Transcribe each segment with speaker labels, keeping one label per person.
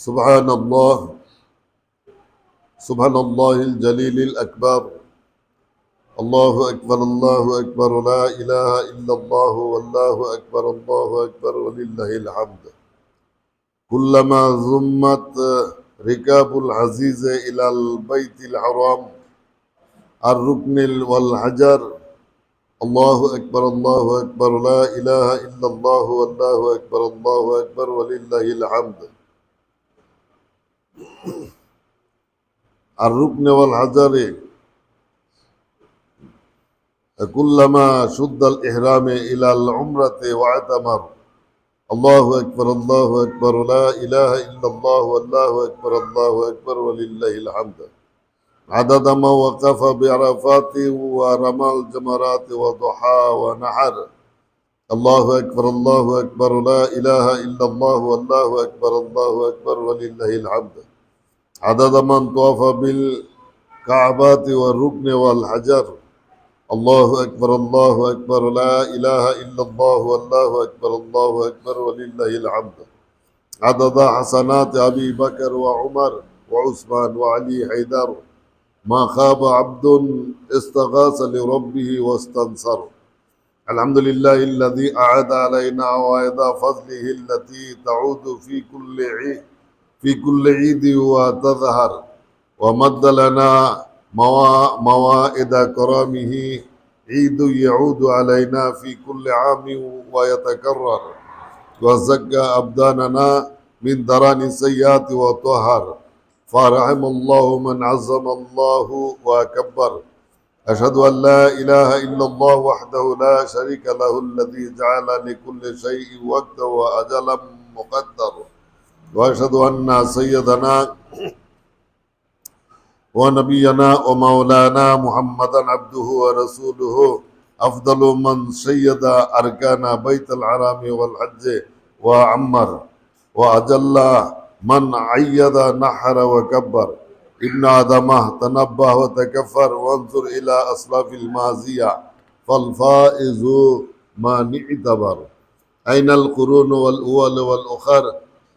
Speaker 1: سبحان الله سبحان الله الجليل الأكبر الله أكبر الله أكبر لا إله إلا الله والله أكبر الله أكبر ولله الحمد كلما ضمت ركاب العزيز إلى البيت الحرام الركن والحجر الله أكبر الله أكبر لا إله إلا الله والله أكبر الله أكبر ولله الحمد الركن والحجر. كلما شد الإحرام إلى العمرة واعتمر. الله أكبر الله أكبر لا إله إلا الله والله أكبر الله أكبر ولله الحمد. عدد ما وقف بعرفات ورمى الجمرات وضحى ونحر. الله أكبر الله أكبر لا إله إلا الله والله أكبر الله أكبر ولله الحمد. عدد من طاف بالكعبات والركن والحجر. الله أكبر الله أكبر لا إله إلا الله والله أكبر الله أكبر ولله الحمد. عدد حسنات أبي بكر وعمر وعثمان وعلي حيدر. ما خاب عبد استغاث لربه واستنصر. الحمد لله الذي أعاد علينا عوائد فضله التي تعود في كل عيد في كل عيد وتظهر. ومد لنا موائد كرامه. عيد يعود علينا في كل عام ويتكرر. وزكى أبداننا من دران السيئات وطهر. فرحم الله من عظم الله وكبر. أشهد أن لا إله إلا الله وحده لا شريك له الذي جعل لكل شيء وقتا وأجلا مقدر وأشهد أن سيدنا ونبينا ومولانا محمدا عبده ورسوله أفضل من سيد أركان بيت الحرام والحج وعمر وأجل من عيد نحر وكبر. ابن آدم تنبه وتكفر وانظر إلى أسلاف الماضية فالفائز ما نعتبر أين القرون والأول والأخر؟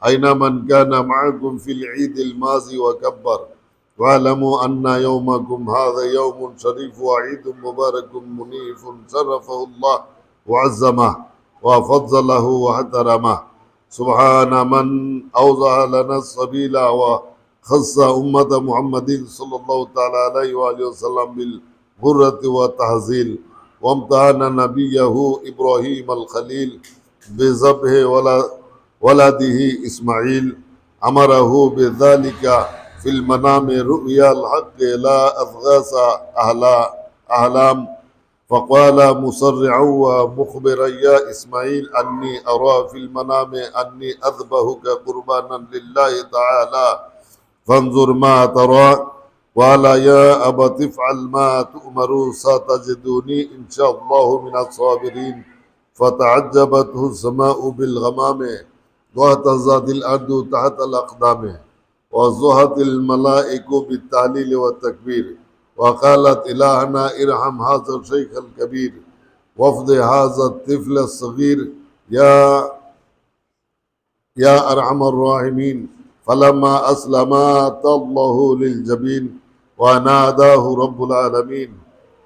Speaker 1: أين من كان معكم في العيد الماضي وكبر؟ واعلموا أن يومكم هذا يوم شريف وعيد مبارك منيف شرفه الله وعزمه وفضله واحترمه. سبحان من أوضح لنا السبيل وخص أمة محمد صلى الله تعالى عليه وآله وسلم بالغرة والتحزيل. وامتحن نبيه إبراهيم الخليل بذبح ولده إسماعيل أمره بذلك في المنام رؤيا الحق لا أضغاث أهلا أهلام فقال مصرعا ومخبرا يا إسماعيل أني أرى في المنام أني أذبحك قربانا لله تعالى. فانظر ما ترى. قال يا أبت افعل ما تؤمر ستجدني إن شاء الله من الصابرين. فتعجبته السماء بالغمام. واهتزت الأرض تحت الأقدام وزهت الملائكة بالتعليل والتكبير وقالت إلهنا ارحم هذا الشيخ الكبير وفد هذا الطفل الصغير يا يا أرحم الراحمين. فلما أسلما الله للجبين وناداه رب العالمين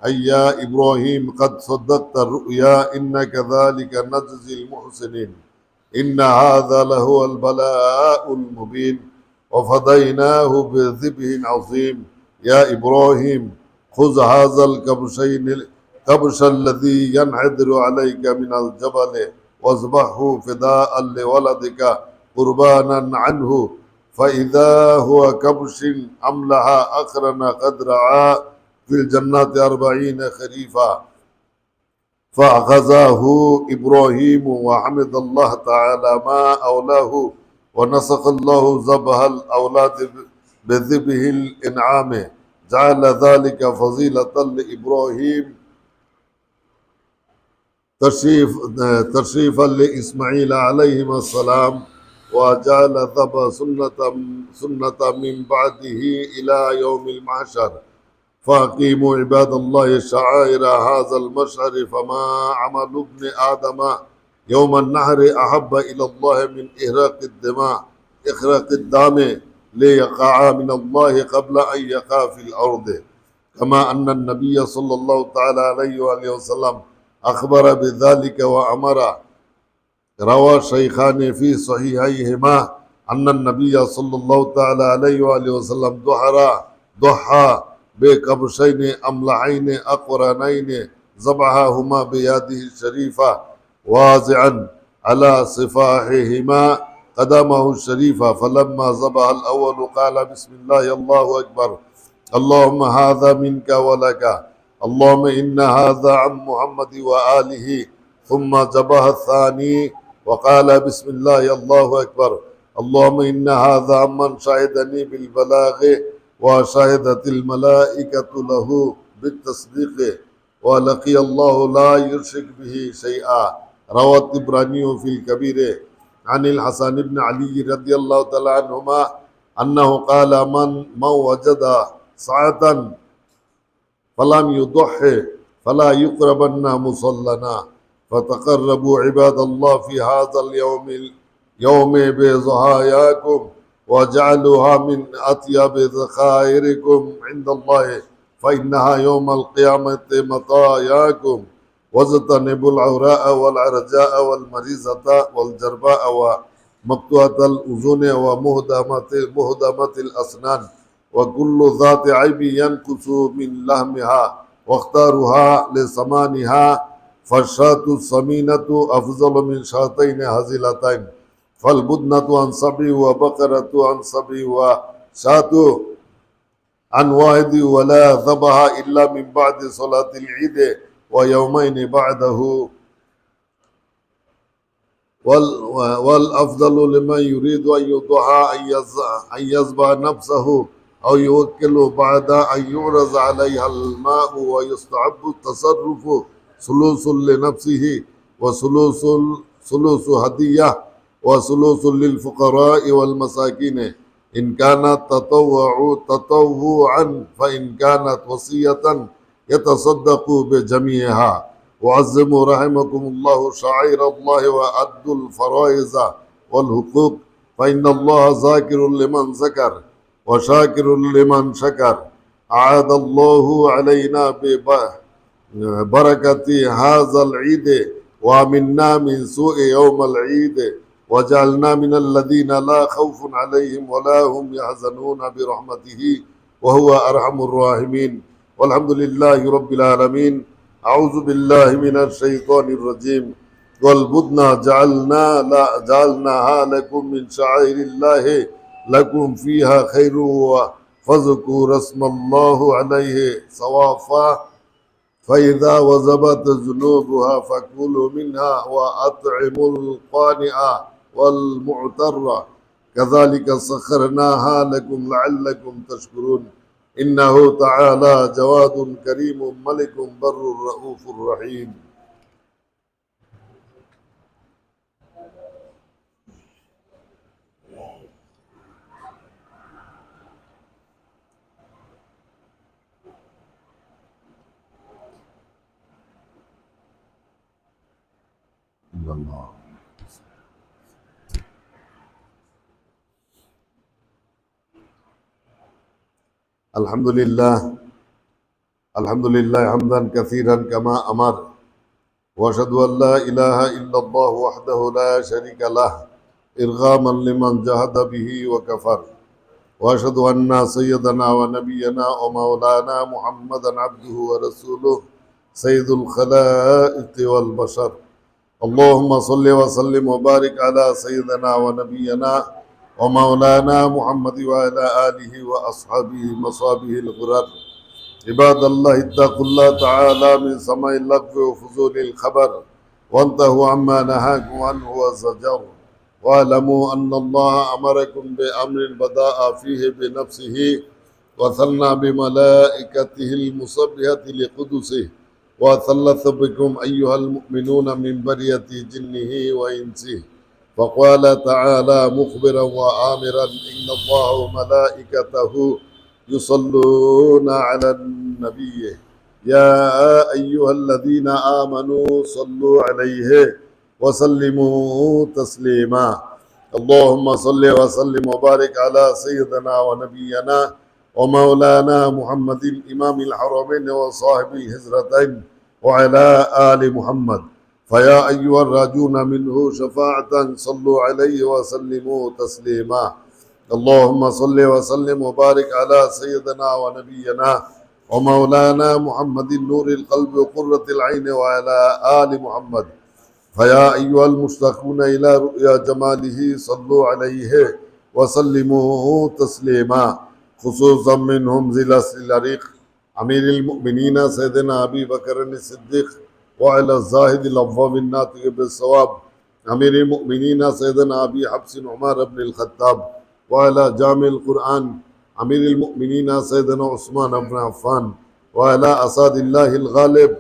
Speaker 1: أي يا إبراهيم قد صدقت الرؤيا إن كذلك نجزي المحسنين. إن هذا لهو البلاء المبين وفديناه بذبح عظيم. يا إبراهيم خذ هذا الكبشين الكبش الذي ينحدر عليك من الجبل واذبحه فداء لولدك قربانا عنه. فإذا هو كبش أملها قد رعى في الجنات أربعين خريفا. فأخذه إبراهيم وحمد الله تعالى ما أولاه ونسق الله ذبح الأولاد بذبه الإنعام. جعل ذلك فضيلة لإبراهيم. تشريف تشريفا لإسماعيل عليهما السلام. وجعل ذبح سنة سنة من بعده إلى يوم المعشر فأقيموا عباد الله شعائر هذا المشهر فما عمل ابن آدم يوم النحر أحب إلى الله من إهراق الدماء إخراق الدم ليقع من الله قبل أن يقع في الأرض. كما أن النبي صلى الله تعالى عليه وآله وسلم أخبر بذلك وأمر. روى الشيخان في صحيحيهما أن النبي صلى الله تعالى عليه وآله وسلم دحر ضحى بكبشين أملحين أقرنين ذبحهما بيده الشريفة واضعا على صفاحهما قدمه الشريفة فلما ذبح الأول قال بسم الله الله أكبر اللهم هذا منك ولك اللهم إن هذا عن محمد وآله. ثم ذبح الثاني وقال بسم الله الله أكبر اللهم إن هذا عمن شهدني بالبلاغ وشهدت الملائكة له بالتصديق ولقي الله لا يشرك به شيئا. روى الطبراني في الكبير عن الحسن بن علي رضي الله تعالى عنهما أنه قال من من وجد ساعة فلم يضحي فلا يقربن مصلنا. فتقربوا عباد الله في هذا اليوم يوم بضحاياكم وجعلوها من أطيب ذخائركم عند الله فإنها يوم القيامة مطاياكم. واجتنبوا العوراء والعرجاء والمريضة والجرباء ومقطوعة الأذن ومهدمة مهدمة الأسنان وكل ذات عيب ينقص من لحمها واختارها لسمانها. فالشاة السمينة أفضل من شاتين هزيلتين. فالبدنة عن صبي وبقرة عن صبي وشاة عن واحد ولا ذبح إلا من بعد صلاة العيد ويومين بعده. والأفضل لمن يريد أن يضحى أن يذبح نفسه أو يوكل بعد أن يعرض عليها الماء ويستحب التصرف ثلث لنفسه وثلث ثلث هدية وثلث للفقراء والمساكين إن كانت تطوع تطوعا فإن كانت وصية يتصدق بجميعها وعزموا رحمكم الله شعير الله وأدوا الفرائض والحقوق فإن الله ذاكر لمن ذكر وشاكر لمن شكر أعاد الله علينا ببركة هذا العيد ومنا من سوء يوم العيد وجعلنا من الذين لا خوف عليهم ولا هم يحزنون برحمته وهو أرحم الراحمين. والحمد لله رب العالمين. أعوذ بالله من الشيطان الرجيم. والبدن جعلنا لا جعلناها لكم من شعائر الله. لكم فيها خير فاذكروا اسم الله عليه صوافا. فإذا وزبت ذنوبها فكلوا منها وأطعموا القانع والمعتر كذلك سخرناها لكم لعلكم تشكرون. إنه تعالى جواد كريم ملك بر رؤوف رحيم. الله الحمد لله. الحمد لله حمدا كثيرا كما أمر. وأشهد أن لا إله إلا الله وحده لا شريك له إرغاما لمن جهد به وكفر. وأشهد أن سيدنا ونبينا ومولانا محمدا عبده ورسوله سيد الخلائق والبشر. اللهم صل وسلم وبارك على سيدنا ونبينا ومولانا محمد وعلى آله وأصحابه مصابه الغرر عباد الله اتقوا الله تعالى من سماء اللغو وفضول الخبر وانتهوا عما نهاكم عنه وزجر واعلموا أن الله أمركم بأمر بداء فيه بنفسه وثنى بملائكته المصبحة لقدسه وثلث بكم أيها المؤمنون من برية جنه وإنسه فقال تعالى مخبرا وآمرا إن الله وملائكته يصلون على النبي. يا أيها الذين آمنوا صلوا عليه وسلموا تسليما. اللهم صل وسلم وبارك على سيدنا ونبينا ومولانا محمد إمام الحرمين وصاحب الهجرتين وعلى آل محمد. فيا أيها الراجون منه شفاعة صلوا عليه وسلموا تسليما. اللهم صل وسلم وبارك على سيدنا ونبينا ومولانا محمد نور القلب وقرة العين وعلى آل محمد. فيا أيها المشتاقون إلى رؤيا جماله صلوا عليه وسلموا تسليما. خصوصا منهم زلاس الأريق أمير المؤمنين سيدنا أبي بكر الصديق وعلى الزاهد الأفضل الناطق بالصواب. أمير المؤمنين سيدنا أبي حبس عمر بن الخطاب. وعلى جامع القرآن. أمير المؤمنين سيدنا عثمان بن عفان. وعلى أساد الله الغالب.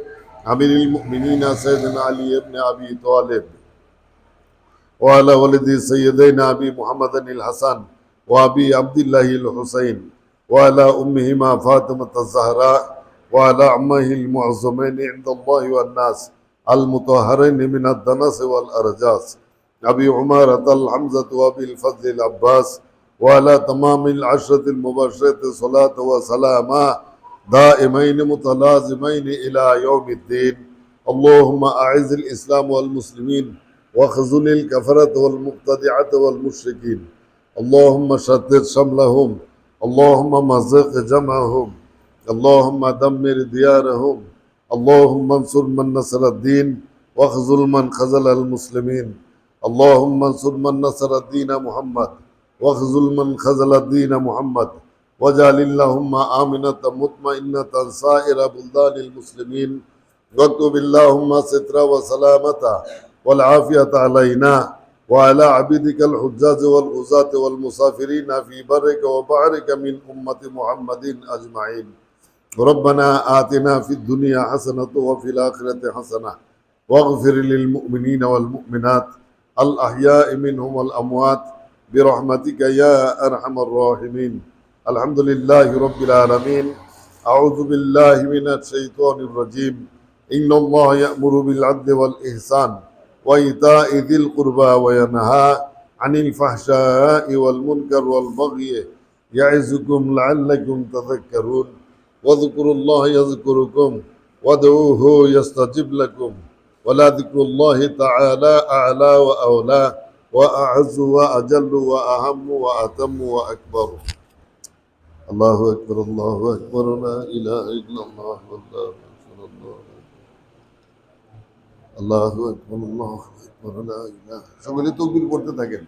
Speaker 1: أمير المؤمنين سيدنا علي بن أبي طالب. وعلى ولد سيدنا أبي محمد الحسن. وأبي عبد الله الحسين. وعلى أمهما فاطمة الزهراء. وعلى عمه المعظمين عند الله والناس المطهرين من الدنس والأرجاس أبي عمارة الحمزة وأبي الفضل العباس وعلى تمام العشرة المبشرة صلاة وسلاما دائمين متلازمين إلى يوم الدين اللهم أعز الإسلام والمسلمين واخذل الكفرة والمبتدعة والمشركين اللهم شتت شملهم اللهم مزق جمعهم اللهم دمر ديارهم. اللهم انصر من نصر الدين واخذل من خذل المسلمين. اللهم انصر من نصر الدين محمد واخذل من خذل الدين محمد. واجعل اللهم آمنة مطمئنة سائر بلدان المسلمين. واكتب اللهم ستر وسلامة والعافية علينا وعلى عبيدك الحجاج والغزاة والمسافرين في برك وبحرك من أمة محمد أجمعين. ربنا آتنا في الدنيا حسنة وفي الآخرة حسنة واغفر للمؤمنين والمؤمنات الأحياء منهم والأموات برحمتك يا أرحم الراحمين الحمد لله رب العالمين أعوذ بالله من الشيطان الرجيم إن الله يأمر بالعدل والإحسان وإيتاء ذي القربى وينهى عن الفحشاء والمنكر والبغي يعظكم لعلكم تذكرون واذكروا الله يذكركم وادعوه يستجب لكم ولذكر الله تعالى أعلى وأولى وأعز وأجل وأهم وأتم وأكبر الله أكبر الله أكبر لا إله إلا الله والله أكبر الله আল্লাহ আকবর আল্লাহ আকবর লা ইলাহা সকলে তকবির করতে থাকেন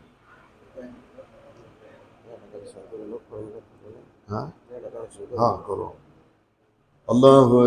Speaker 1: হ্যাঁ হ্যাঁ করো Allahu